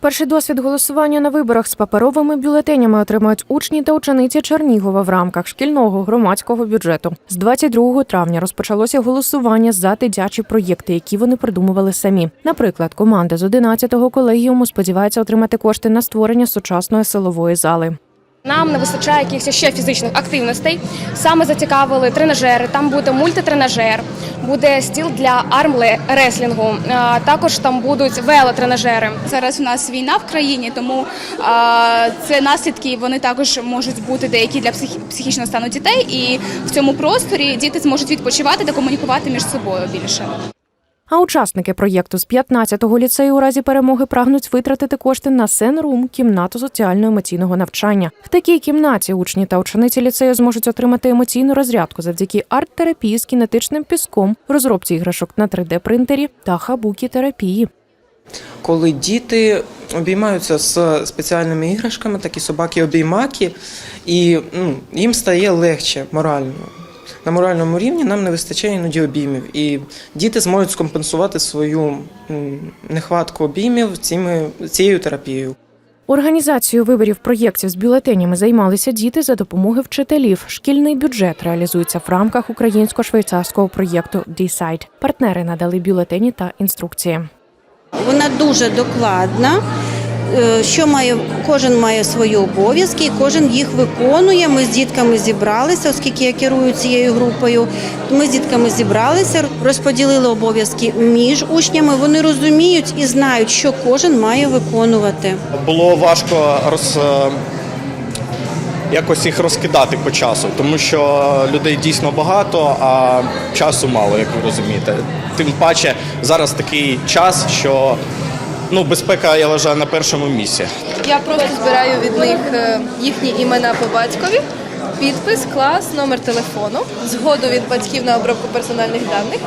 Перший досвід голосування на виборах з паперовими бюлетенями отримають учні та учениці Чернігова в рамках шкільного громадського бюджету. З 22 травня розпочалося голосування за дитячі проєкти, які вони придумували самі. Наприклад, команда з 11-го колегіуму сподівається отримати кошти на створення сучасної силової зали. Нам не вистачає якихось ще фізичних активностей. Саме зацікавили тренажери. Там буде мультитренажер, буде стіл для армреслінгу. Також там будуть велотренажери. Зараз у нас війна в країні, тому це наслідки вони також можуть бути деякі для психі- психічного стану дітей. І в цьому просторі діти зможуть відпочивати та комунікувати між собою більше. А учасники проєкту з 15-го ліцею у разі перемоги прагнуть витратити кошти на сенрум кімнату соціально-емоційного навчання. В такій кімнаті учні та учениці ліцею зможуть отримати емоційну розрядку завдяки арт-терапії з кінетичним піском, розробці іграшок на 3D-принтері та хабукі-терапії. коли діти обіймаються з спеціальними іграшками, такі собаки-обіймаки, і ну, їм стає легше морально. На моральному рівні нам не вистачає іноді обіймів, і діти зможуть скомпенсувати свою нехватку обіймів цими, цією терапією. Організацією виборів проєктів з бюлетенями займалися діти за допомоги вчителів. Шкільний бюджет реалізується в рамках українсько-швейцарського проєкту «Decide». Партнери надали бюлетені та інструкції. Вона дуже докладна. Е, Що має кожен має свої обов'язки, і кожен їх виконує. Ми з дітками зібралися, оскільки я керую цією групою. Ми з дітками зібралися, розподілили обов'язки між учнями. Вони розуміють і знають, що кожен має виконувати. було важко роз, е, якось їх розкидати по часу, тому що людей дійсно багато, а часу мало, як ви розумієте. Тим паче зараз такий час, що ну, безпека я вважаю на першому місці. Я просто збираю від них е, їхні імена по батькові, підпис, клас, номер телефону, згоду від батьків на обробку персональних даних.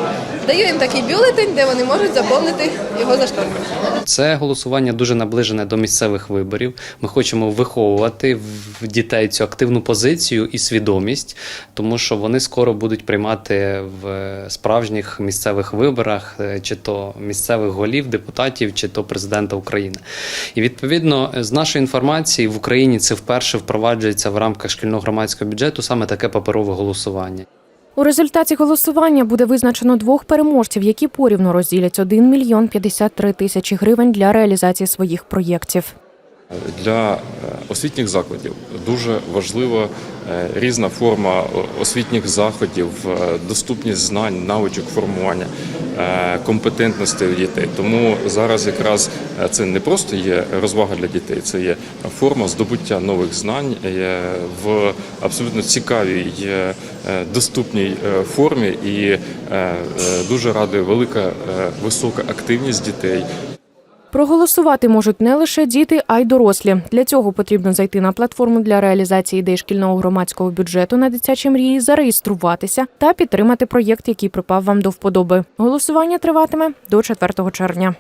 Даю їм такий бюлетень, де вони можуть заповнити його за шторкою. Це голосування дуже наближене до місцевих виборів. Ми хочемо виховувати в дітей цю активну позицію і свідомість, тому що вони скоро будуть приймати в справжніх місцевих виборах, е, чи то місцевих голів, депутатів, чи то президента України. І відповідно з нашої інформації в Україні це вперше впроваджується в рамках шкільного громадського бюджету саме таке паперове голосування. У результаті голосування буде визначено двох переможців, які порівну розділять 1 мільйон 53 тисячі гривень для реалізації своїх проєктів. Для е, освітніх закладів дуже важлива е, різна форма освітніх заходів, е, доступність знань, навичок формування, компетентності у дітей. Тому зараз якраз е, це не просто є розвага для дітей, це є форма здобуття нових знань е, в абсолютно цікавій, е, е, доступній е, формі. І е, е, дуже радує велика е, висока активність дітей. Проголосувати можуть не лише діти, а й дорослі. Для цього потрібно зайти на платформу для реалізації ідей шкільного громадського бюджету на дитячі мрії, зареєструватися та підтримати проєкт, який припав вам до вподоби. Голосування триватиме до 4 червня.